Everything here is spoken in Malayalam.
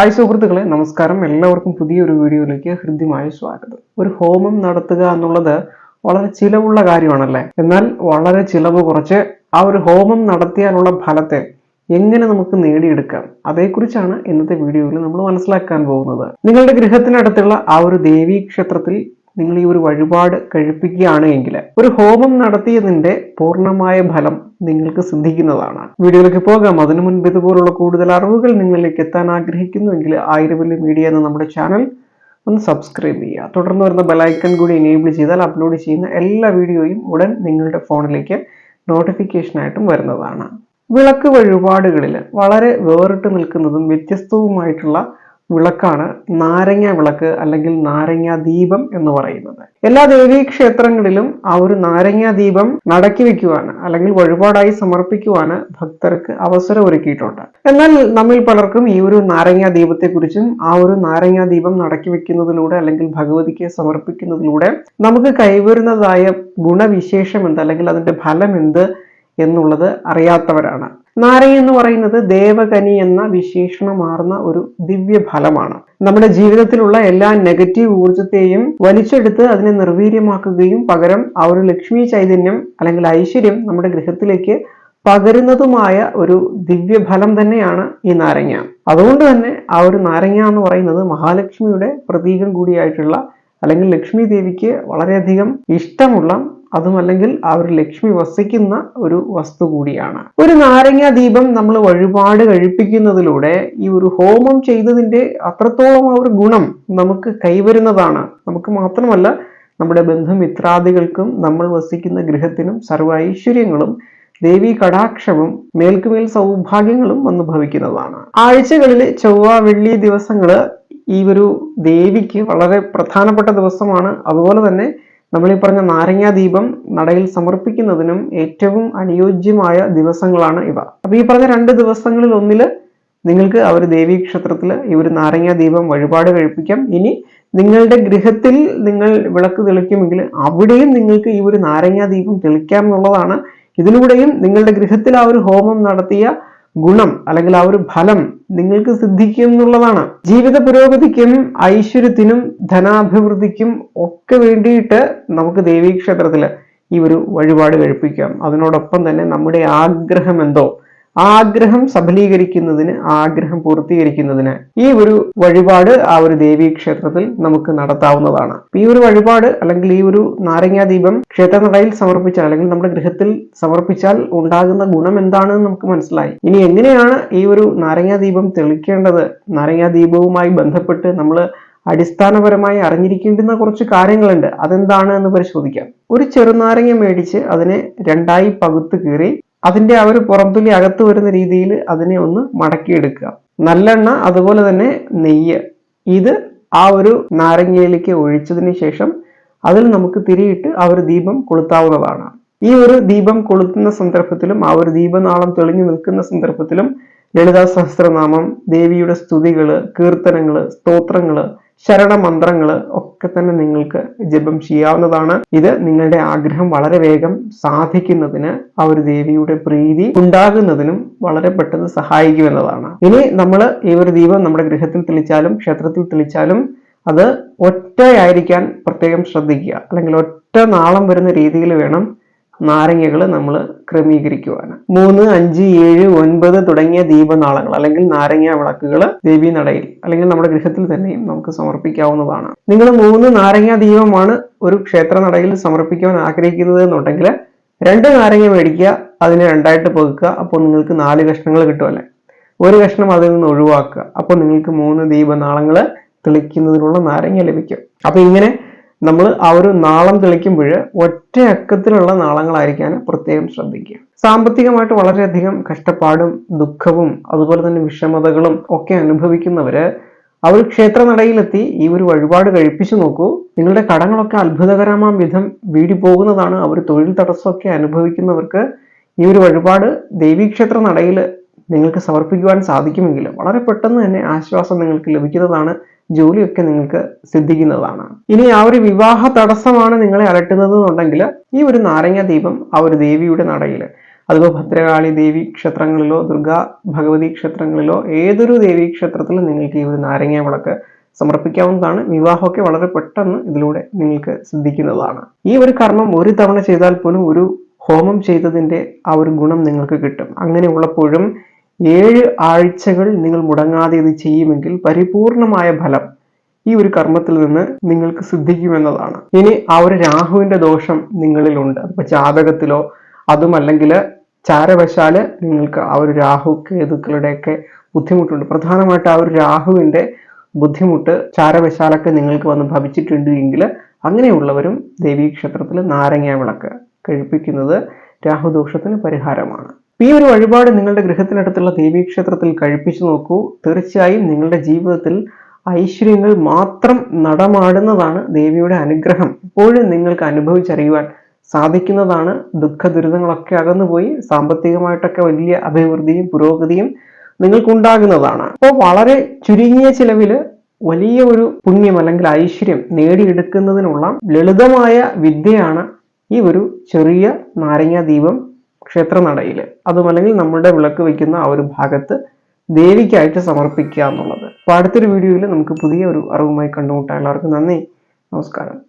ഹായ് സുഹൃത്തുക്കളെ നമസ്കാരം. എല്ലാവർക്കും പുതിയൊരു വീഡിയോയിലേക്ക് ഹൃദ്യമായ സ്വാഗതം. ഒരു ഹോമം നടത്തുക എന്നുള്ളത് വളരെ ചിലവുള്ള കാര്യമാണല്ലേ? എന്നാൽ വളരെ ചിലവ് കുറച്ച് ആ ഒരു ഹോമം നടത്തിയാലുള്ള ഫലത്തെ എങ്ങനെ നമുക്ക് നേടിയെടുക്കാം? അതേക്കുറിച്ചാണ് ഇന്നത്തെ വീഡിയോയിൽ നമ്മൾ മനസ്സിലാക്കാൻ പോകുന്നത്. നിങ്ങളുടെ ഗൃഹത്തിനടുത്തുള്ള ആ ഒരു ദേവീ ക്ഷേത്രത്തിൽ നിങ്ങൾ ഈ ഒരു വഴിപാട് കഴിപ്പിക്കുകയാണ് എങ്കിൽ ഒരു ഹോമം നടത്തിയതിന്റെ പൂർണമായ ഫലം നിങ്ങൾക്ക് സിദ്ധിക്കുന്നതാണ്. വീഡിയോയിലേക്ക് പോകാം. അതിനു മുൻപ് ഇതുപോലുള്ള കൂടുതൽ അറിവുകൾ നിങ്ങളിലേക്ക് എത്താൻ ആഗ്രഹിക്കുന്നുവെങ്കിൽ ആയിരവല്ലി മീഡിയ എന്ന നമ്മുടെ ചാനൽ ഒന്ന് സബ്സ്ക്രൈബ് ചെയ്യുക. തുടർന്ന് വരുന്ന ബെലൈക്കൺ കൂടി എനേബിൾ ചെയ്താൽ അപ്ലോഡ് ചെയ്യുന്ന എല്ലാ വീഡിയോയും ഉടൻ നിങ്ങളുടെ ഫോണിലേക്ക് നോട്ടിഫിക്കേഷനായിട്ടും വരുന്നതാണ്. വിളക്ക് വഴിപാടുകളിൽ വളരെ വേറിട്ട് നിൽക്കുന്നതും വ്യത്യസ്തവുമായിട്ടുള്ള വിളക്കാണ് നാരങ്ങ വിളക്ക് അല്ലെങ്കിൽ നാരങ്ങ ദീപം എന്ന് പറയുന്നത്. എല്ലാ ദേവീ ക്ഷേത്രങ്ങളിലും ആ ഒരു നാരങ്ങ ദീപം നടക്കി വെക്കുവാന് അല്ലെങ്കിൽ വഴിപാടായി സമർപ്പിക്കുവാന് ഭക്തർക്ക് അവസരം ഒരുക്കിയിട്ടുണ്ട്. എന്നാൽ നമ്മിൽ പലർക്കും ഈ ഒരു നാരങ്ങ ദീപത്തെക്കുറിച്ചും ആ ഒരു നാരങ്ങ ദീപം നടക്കി വെക്കുന്നതിലൂടെ അല്ലെങ്കിൽ ഭഗവതിക്ക് സമർപ്പിക്കുന്നതിലൂടെ നമുക്ക് കൈവരുന്നതായ ഗുണവിശേഷം എന്ത് അല്ലെങ്കിൽ അതിന്റെ ഫലം എന്ത് എന്നുള്ളത് അറിയാത്തവരാണ്. നാരങ്ങ എന്ന് പറയുന്നത് ദേവകനി എന്ന വിശേഷണമാർന്ന ഒരു ദിവ്യ ഫലമാണ് നമ്മുടെ ജീവിതത്തിലുള്ള എല്ലാ നെഗറ്റീവ് ഊർജത്തെയും വലിച്ചെടുത്ത് അതിനെ നിർവീര്യമാക്കുകയും പകരം ആ ഒരു ലക്ഷ്മി ചൈതന്യം അല്ലെങ്കിൽ ഐശ്വര്യം നമ്മുടെ ഗൃഹത്തിലേക്ക് പകരുന്നതുമായ ഒരു ദിവ്യഫലം തന്നെയാണ് ഈ നാരങ്ങ. അതുകൊണ്ട് തന്നെ ആ ഒരു നാരങ്ങ എന്ന് പറയുന്നത് മഹാലക്ഷ്മിയുടെ പ്രതീകം കൂടിയായിട്ടുള്ള അല്ലെങ്കിൽ ലക്ഷ്മി ദേവിക്ക് വളരെയധികം ഇഷ്ടമുള്ള അതുമല്ലെങ്കിൽ ആ ഒരു ലക്ഷ്മി വസിക്കുന്ന ഒരു വസ്തു കൂടിയാണ്. ഒരു നാരങ്ങ ദീപം നമ്മൾ വഴിപാട് കഴിപ്പിക്കുന്നതിലൂടെ ഈ ഒരു ഹോമം ചെയ്തതിന്റെ അത്രത്തോളം ആ ഒരു ഗുണം നമുക്ക് കൈവരുന്നതാണ്. നമുക്ക് മാത്രമല്ല നമ്മുടെ ബന്ധുമിത്രാദികൾക്കും നമ്മൾ വസിക്കുന്ന ഗൃഹത്തിനും സർവ ഐശ്വര്യങ്ങളും ദേവി കടാക്ഷവും മേൽക്കുമേൽ സൗഭാഗ്യങ്ങളും വന്നു ഭവിക്കുന്നതാണ്. ആഴ്ചകളിൽ ചൊവ്വ വെള്ളി ദിവസങ്ങൾ ഈ ഒരു ദേവിക്ക് വളരെ പ്രധാനപ്പെട്ട ദിവസമാണ്. അതുപോലെ തന്നെ നമ്മൾ ഈ പറഞ്ഞ നാരങ്ങാ ദീപം നടയിൽ സമർപ്പിക്കുന്നതിനും ഏറ്റവും അനുയോജ്യമായ ദിവസങ്ങളാണ് ഇവ. അപ്പൊ ഈ പറഞ്ഞ രണ്ട് ദിവസങ്ങളിൽ ഒന്നിൽ നിങ്ങൾക്ക് ആ ഒരു ദേവീ ക്ഷേത്രത്തിൽ ഈ ഒരു നാരങ്ങാ ദീപം വഴിപാട് കഴിപ്പിക്കാം. ഇനി നിങ്ങളുടെ ഗൃഹത്തിൽ നിങ്ങൾ വിളക്ക് തെളിക്കുമെങ്കിൽ അവിടെയും നിങ്ങൾക്ക് ഈ ഒരു നാരങ്ങാ ദീപം തെളിക്കാം എന്നുള്ളതാണ് ഇതിലൂടെയും നിങ്ങളുടെ ഗൃഹത്തിൽ ആ ഒരു ഹോമം നടത്തിയ ഗുണം അല്ലെങ്കിൽ ആ ഒരു ഫലം നിങ്ങൾക്ക് സിദ്ധിക്കും എന്നുള്ളതാണ് ജീവിത പുരോഗതിക്കും ഐശ്വര്യത്തിനും ധനാഭിവൃദ്ധിക്കും ഒക്കെ വേണ്ടിയിട്ട് നമുക്ക് ദേവീക്ഷേത്രത്തിൽ ഈ ഒരു വഴിപാട് കഴിപ്പിക്കാം. അതിനോടൊപ്പം തന്നെ നമ്മുടെ ആഗ്രഹം എന്തോ? ആഗ്രഹം സഫലീകരിക്കുന്നതിന് ആഗ്രഹം പൂർത്തീകരിക്കുന്നതിന് ഈ ഒരു വഴിപാട് ആ ഒരു ദേവീ ക്ഷേത്രത്തിൽ നമുക്ക് നടത്താവുന്നതാണ്. ഈ ഒരു വഴിപാട് അല്ലെങ്കിൽ ഈ ഒരു നാരങ്ങാ ദീപം ക്ഷേത്രനടയിൽ സമർപ്പിച്ചാൽ അല്ലെങ്കിൽ നമ്മുടെ ഗൃഹത്തിൽ സമർപ്പിച്ചാൽ ഉണ്ടാകുന്ന ഗുണം എന്താണെന്ന് നമുക്ക് മനസ്സിലായി. ഇനി എങ്ങനെയാണ് ഈ ഒരു നാരങ്ങാ ദീപം തെളിക്കേണ്ടത്? നാരങ്ങാ ദീപവുമായി ബന്ധപ്പെട്ട് നമ്മൾ അടിസ്ഥാനപരമായി അറിഞ്ഞിരിക്കേണ്ടുന്ന കുറച്ച് കാര്യങ്ങളുണ്ട്. അതെന്താണ് എന്ന് പരിശോധിക്കാം. ഒരു ചെറുനാരങ്ങ മേടിച്ച് അതിനെ രണ്ടായി പകുത്ത് കീറി അതിന്റെ ആ ഒരു പുറംതുള്ളി അകത്ത് വരുന്ന രീതിയിൽ അതിനെ ഒന്ന് മടക്കിയെടുക്കുക. നല്ലെണ്ണ അതുപോലെ തന്നെ നെയ്യ്. ഇത് ആ ഒരു നാരങ്ങയിലേക്ക് ഒഴിച്ചതിന് ശേഷം അതിൽ നമുക്ക് തിരിയിട്ട് ആ ഒരു ദീപം കൊളുത്താവുന്നതാണ്. ഈ ഒരു ദീപം കൊളുത്തുന്ന സന്ദർഭത്തിലും ആ ഒരു ദീപനാളം തെളിഞ്ഞു നിൽക്കുന്ന സന്ദർഭത്തിലും ലളിതാ സഹസ്രനാമം ദേവിയുടെ സ്തുതികൾ കീർത്തനങ്ങൾ സ്തോത്രങ്ങൾ ശരണമന്ത്രങ്ങൾ ഒക്കെ തന്നെ നിങ്ങൾക്ക് ജപം ചെയ്യാവുന്നതാണ്. ഇത് നിങ്ങളുടെ ആഗ്രഹം വളരെ വേഗം സാധിക്കുന്നതിന് ആ ഒരു ദേവിയുടെ പ്രീതി ഉണ്ടാകുന്നതിനും വളരെ പെട്ടെന്ന് സഹായിക്കുമെന്നതാണ്. ഇനി നമ്മൾ ഈ ഒരു ദീപം നമ്മുടെ ഗൃഹത്തിൽ തെളിച്ചാലും ക്ഷേത്രത്തിൽ തെളിച്ചാലും അത് ഒറ്റയായിരിക്കാൻ പ്രത്യേകം ശ്രദ്ധിക്കുക. അല്ലെങ്കിൽ ഒറ്റ നാളം വരുന്ന രീതിയിൽ വേണം നാരങ്ങകൾ നമ്മൾ ക്രമീകരിക്കുവാണ്. മൂന്ന് അഞ്ച് ഏഴ് ഒൻപത് തുടങ്ങിയ ദീപനാളങ്ങൾ അല്ലെങ്കിൽ നാരങ്ങ വിളക്കുകൾ ദേവി നടയിൽ അല്ലെങ്കിൽ നമ്മുടെ ഗൃഹത്തിൽ തന്നെയും നമുക്ക് സമർപ്പിക്കാവുന്നതാണ്. നിങ്ങൾ മൂന്ന് നാരങ്ങ ദീപമാണ് ഒരു ക്ഷേത്ര നടയിൽ സമർപ്പിക്കുവാൻ ആഗ്രഹിക്കുന്നത് എന്നുണ്ടെങ്കിൽ രണ്ട് നാരങ്ങ മേടിക്കുക അതിനെ രണ്ടായിട്ട് പകുക്കുക അപ്പോൾ നിങ്ങൾക്ക് നാല് കഷ്ണങ്ങൾ കിട്ടുമല്ലേ ഒരു കഷ്ണം അതിൽ നിന്ന് ഒഴിവാക്കുക. അപ്പോൾ നിങ്ങൾക്ക് മൂന്ന് ദീപനാളങ്ങൾ തെളിക്കുന്നതിനുള്ള നാരങ്ങ ലഭിക്കും. അപ്പൊ ഇങ്ങനെ നമ്മൾ ആ ഒരു നാളം തെളിക്കുമ്പോൾ ഒറ്റ അക്കത്തിലുള്ള നാളങ്ങളായിരിക്കാൻ പ്രത്യേകം ശ്രദ്ധിക്കുക. സാമ്പത്തികമായിട്ട് വളരെയധികം കഷ്ടപ്പാടും ദുഃഖവും അതുപോലെ തന്നെ വിഷമതകളും ഒക്കെ അനുഭവിക്കുന്നവര് അവർ ക്ഷേത്ര നടയിലെത്തി ഈ ഒരു വഴിപാട് കഴിപ്പിച്ചു നോക്കൂ. നിങ്ങളുടെ കടങ്ങളൊക്കെ അത്ഭുതകരമാം വിധം വീടി പോകുന്നതാണ് അവർ തൊഴിൽ തടസ്സമൊക്കെ അനുഭവിക്കുന്നവർക്ക് ഈ ഒരു വഴിപാട് ദേവീക്ഷേത്ര നടയിൽ നിങ്ങൾക്ക് സമർപ്പിക്കുവാൻ സാധിക്കുമെങ്കിൽ വളരെ പെട്ടെന്ന് തന്നെ ആശ്വാസം നിങ്ങൾക്ക് ലഭിക്കുന്നതാണ് ജോലിയൊക്കെ നിങ്ങൾക്ക് സിദ്ധിക്കുന്നതാണ്. ഇനി ആ ഒരു വിവാഹ തടസ്സമാണ് നിങ്ങളെ അലട്ടുന്നത് എന്നുണ്ടെങ്കിൽ ഈ ഒരു നാരങ്ങ ദീപം ആ ഒരു ദേവിയുടെ നടയിൽ അതിപ്പോൾ ഭദ്രകാളി ദേവി ക്ഷേത്രങ്ങളിലോ ദുർഗാ ഭഗവതി ക്ഷേത്രങ്ങളിലോ ഏതൊരു ദേവീ ക്ഷേത്രത്തിലും നിങ്ങൾക്ക് ഈ ഒരു നാരങ്ങ വിളക്ക് സമർപ്പിക്കാവുന്നതാണ്. വിവാഹമൊക്കെ വളരെ പെട്ടെന്ന് ഇതിലൂടെ നിങ്ങൾക്ക് സിദ്ധിക്കുന്നതാണ്. ഈ ഒരു കർമ്മം ഒരു തവണ ചെയ്താൽ പോലും ഒരു ഹോമം ചെയ്തതിന്റെ ആ ഒരു ഗുണം നിങ്ങൾക്ക് കിട്ടും. അങ്ങനെയുള്ളപ്പോഴും ഏഴ് ആഴ്ചകൾ നിങ്ങൾ മുടങ്ങാതെ ഇത് ചെയ്യുമെങ്കിൽ പരിപൂർണമായ ഫലം ഈ ഒരു കർമ്മത്തിൽ നിന്ന് നിങ്ങൾക്ക് സിദ്ധിക്കുമെന്നതാണ്. ഇനി ആ ഒരു രാഹുവിന്റെ ദോഷം നിങ്ങളിലുണ്ട്. അപ്പൊ ജാതകത്തിലോ അതുമല്ലെങ്കിൽ ചാരവശാൽ നിങ്ങൾക്ക് ആ ഒരു രാഹു കേതുക്കളുടെയൊക്കെ ബുദ്ധിമുട്ടുണ്ട്. പ്രധാനമായിട്ട് ആ ഒരു രാഹുവിന്റെ ബുദ്ധിമുട്ട് ചാരവശാലൊക്കെ നിങ്ങൾക്ക് വന്ന് ഭവിച്ചിട്ടുണ്ട് എങ്കിൽ അങ്ങനെയുള്ളവരും ദേവീക്ഷേത്രത്തിൽ നാരങ്ങ വിളക്ക് കഴിപ്പിക്കുന്നത് രാഹുദോഷത്തിന് പരിഹാരമാണ്. ഈ ഒരു വഴിപാട് നിങ്ങളുടെ ഗൃഹത്തിനടുത്തുള്ള ദേവീക്ഷേത്രത്തിൽ കഴിപ്പിച്ചു നോക്കൂ. തീർച്ചയായും നിങ്ങളുടെ ജീവിതത്തിൽ ഐശ്വര്യങ്ങൾ മാത്രം നടമാടുന്നതാണ് ദേവിയുടെ അനുഗ്രഹം. ഇപ്പോഴും നിങ്ങൾക്ക് അനുഭവിച്ചറിയുവാൻ സാധിക്കുന്നതാണ്. ദുഃഖ ദുരിതങ്ങളൊക്കെ അകന്നുപോയി. സാമ്പത്തികമായിട്ടൊക്കെ വലിയ അഭിവൃദ്ധിയും പുരോഗതിയും നിങ്ങൾക്കുണ്ടാകുന്നതാണ്. അപ്പോൾ വളരെ ചുരുങ്ങിയ ചിലവിൽ വലിയ ഒരു പുണ്യം അല്ലെങ്കിൽ ഐശ്വര്യം നേടിയെടുക്കുന്നതിനുള്ള ലളിതമായ വിദ്യയാണ് ഈ ഒരു ചെറിയ നാരങ്ങ ദീപം ക്ഷേത്രനടയിൽ അതുമല്ലെങ്കിൽ നമ്മുടെ വിളക്ക് വയ്ക്കുന്ന ആ ഒരു ഭാഗത്ത് ദേവിക്കായിട്ട് സമർപ്പിക്കുക എന്നുള്ളത് അപ്പോൾ അടുത്തൊരു വീഡിയോയിൽ നമുക്ക് പുതിയ ഒരു അറിവുമായി കണ്ടുമുട്ടാം എല്ലാവർക്കും നന്ദി. നമസ്കാരം.